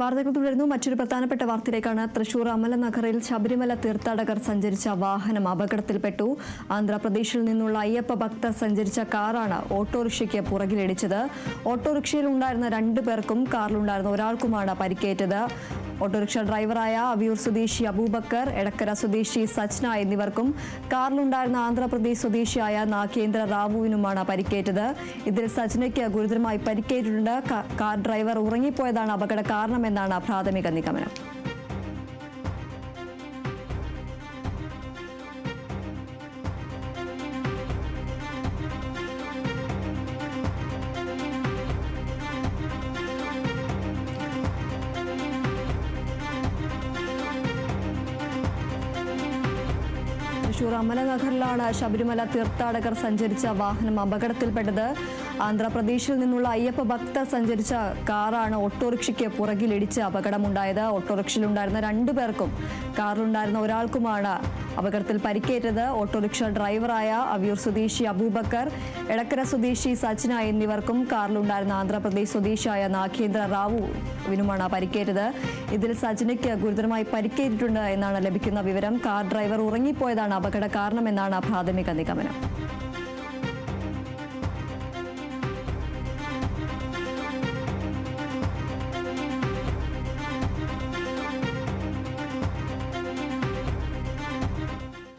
വാർത്തകൾ തുടരുന്നു. മറ്റൊരു പ്രധാനപ്പെട്ട വാർത്തയിലേക്കാണ് തൃശൂർ അമലനഗറിൽ ശബരിമല തീർത്ഥാടകർ സഞ്ചരിച്ച വാഹനം അപകടത്തിൽപ്പെട്ടു. ആന്ധ്രാപ്രദേശിൽ നിന്നുള്ള അയ്യപ്പ ഭക്തർ സഞ്ചരിച്ച കാറാണ് ഓട്ടോറിക്ഷയ്ക്ക് പുറകിലിടിച്ചത്. ഓട്ടോറിക്ഷയിൽ ഉണ്ടായിരുന്ന രണ്ടു പേർക്കും കാറിലുണ്ടായിരുന്ന ഒരാൾക്കുമാണ് പരിക്കേറ്റത്. ഓട്ടോറിക്ഷ ഡ്രൈവറായ അവിയൂർ സ്വദേശി അബൂബക്കർ എടക്കര സ്വദേശി സച്ന എന്നിവർക്കും കാറിലുണ്ടായിരുന്ന ആന്ധ്രാപ്രദേശ് സ്വദേശിയായ നാഗേന്ദ്ര റാവുവിനുമാണ് പരിക്കേറ്റത്. ഇതിൽ സജ്നയ്ക്ക് ഗുരുതരമായി പരിക്കേറ്റിട്ടുണ്ട്. കാർ ഡ്രൈവർ ഉറങ്ങിപ്പോയതാണ് അപകട കാരണമെന്നാണ് പ്രാഥമിക നിഗമനം. തൃശൂർ അമലനഗറിലാണ് ശബരിമല തീർത്ഥാടകർ സഞ്ചരിച്ച വാഹനം അപകടത്തിൽപ്പെട്ടത്. ആന്ധ്രാപ്രദേശിൽ നിന്നുള്ള അയ്യപ്പ ഭക്തർ സഞ്ചരിച്ച കാറാണ് ഓട്ടോറിക്ഷയ്ക്ക് പുറകിലിടിച്ച് അപകടമുണ്ടായത്. ഓട്ടോറിക്ഷയിലുണ്ടായിരുന്ന രണ്ടു പേർക്കും കാറിലുണ്ടായിരുന്ന ഒരാൾക്കുമാണ് അപകടത്തിൽ പരിക്കേറ്റത്. ഓട്ടോറിക്ഷ ഡ്രൈവറായ അവിയൂർ സ്വദേശി അബൂബക്കർ എടക്കര സ്വദേശി സജ്ന എന്നിവർക്കും കാറിലുണ്ടായിരുന്ന ആന്ധ്രാപ്രദേശ് സ്വദേശിയായ നാഗേന്ദ്ര റാവുവിനുമാണ് പരിക്കേറ്റത്. ഇതിൽ സജ്നയ്ക്ക് ഗുരുതരമായി പരിക്കേറ്റിട്ടുണ്ട് എന്നാണ് ലഭിക്കുന്ന വിവരം. കാർ ഡ്രൈവർ ഉറങ്ങിപ്പോയതാണ് അപകട കാരണമെന്നാണ് പ്രാഥമിക നിഗമനം.